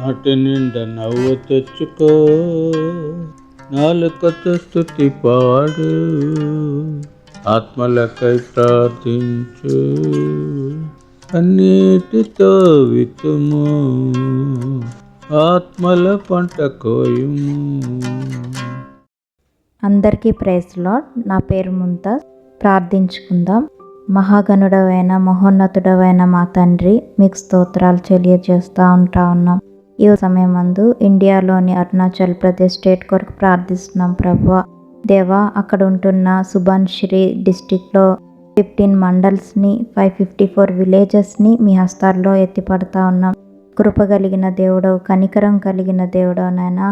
నాటి నిండా నవ్వు తెచ్చుకో. నాలుకతో స్థుతి పాడు. ఆత్మలకై ప్రార్థించు. అన్నిటితో వితుము ఆత్మల పంట కోయుము. అందరికీ ప్రైజ్ లాడ్. నా పేరు ముంతాజ్. ప్రార్థించుకుందాం. మహాగణుడవైన మహోన్నతుడవైన మా తండ్రి మీకు స్తోత్రాలు తెలియజేస్తూ ఉంటా ఉన్నాం. ఈ సమయం అందు ఇండియాలోని అరుణాచల్ ప్రదేశ్ స్టేట్ కొరకు ప్రార్థిస్తున్నాం ప్రభు. దేవా అక్కడ ఉంటున్న సుభాన్శ్రీ డిస్టిక్లో ఫిఫ్టీన్ మండల్స్ని ఫైవ్ ఫిఫ్టీ ఫోర్ విలేజెస్ని మీ హస్తాల్లో ఎత్తిపడతా ఉన్నాం. కృప కలిగిన దేవుడవు కనికరం కలిగిన దేవుడవు నాయనా.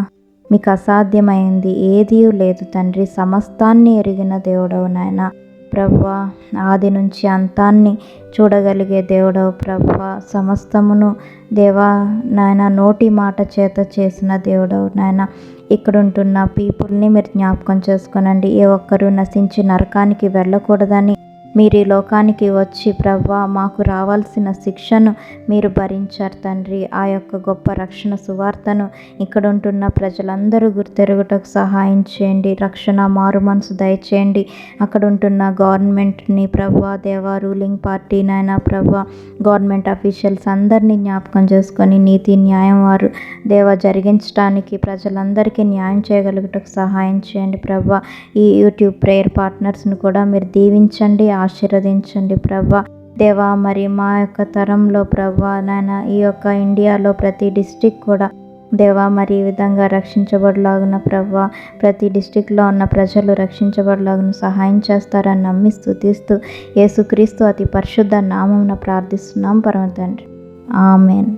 మీకు అసాధ్యమైంది ఏదీ లేదు తండ్రి సమస్తాన్ని ఎరిగిన దేవుడవు నాయన. ప్రభా ఆది నుంచి అంతాన్ని చూడగలిగే దేవుడవు ప్రభా సమస్తమును దేవా నాయన నోటి మాట చేత చేసిన దేవుడవు నాయన. ఇక్కడ ఉంటున్న పీపుల్ని మీరు జ్ఞాపకం చేసుకోనండి ఏ ఒక్కరూ నశించి నరకానికి వెళ్ళకూడదని మీరు ఈ లోకానికి వచ్చి ప్రవ్వా మాకు రావాల్సిన శిక్షను మీరు భరించారు తండ్రి. ఆ యొక్క గొప్ప రక్షణ సువార్తను ఇక్కడ ఉంటున్న ప్రజలందరూ గుర్తెరుగుటకు సహాయం చేయండి. రక్షణ మారు మనసు దయచేయండి. అక్కడ ఉంటున్న గవర్నమెంట్ని ప్రభా దేవా రూలింగ్ పార్టీ నాయన ప్రభా గవర్నమెంట్ అఫీషియల్స్ అందరినీ జ్ఞాపకం చేసుకొని నీతి న్యాయం వారు దేవ జరిగించడానికి ప్రజలందరికీ న్యాయం చేయగలుగుటకు సహాయం చేయండి ప్రభా ఈ యూట్యూబ్ ప్రేయర్ పార్ట్నర్స్ని కూడా మీరు దీవించండి ఆశీర్వదించండి ప్రభా. దేవా మరి మా యొక్క తరంలో ప్రభా నాయన ఈ యొక్క ఇండియాలో ప్రతి డిస్టిక్ కూడా దేవా మరి ఈ విధంగా రక్షించబడలాగున ప్రభా ప్రతి డిస్టిక్లో ఉన్న ప్రజలు రక్షించబడలాగున సహాయం చేస్తారని నమ్మి స్థుతిస్తూ యేసుక్రీస్తు అతి పరిశుద్ధ నామమున ప్రార్థిస్తున్నాం పరమ తండ్రి ఆమెన్.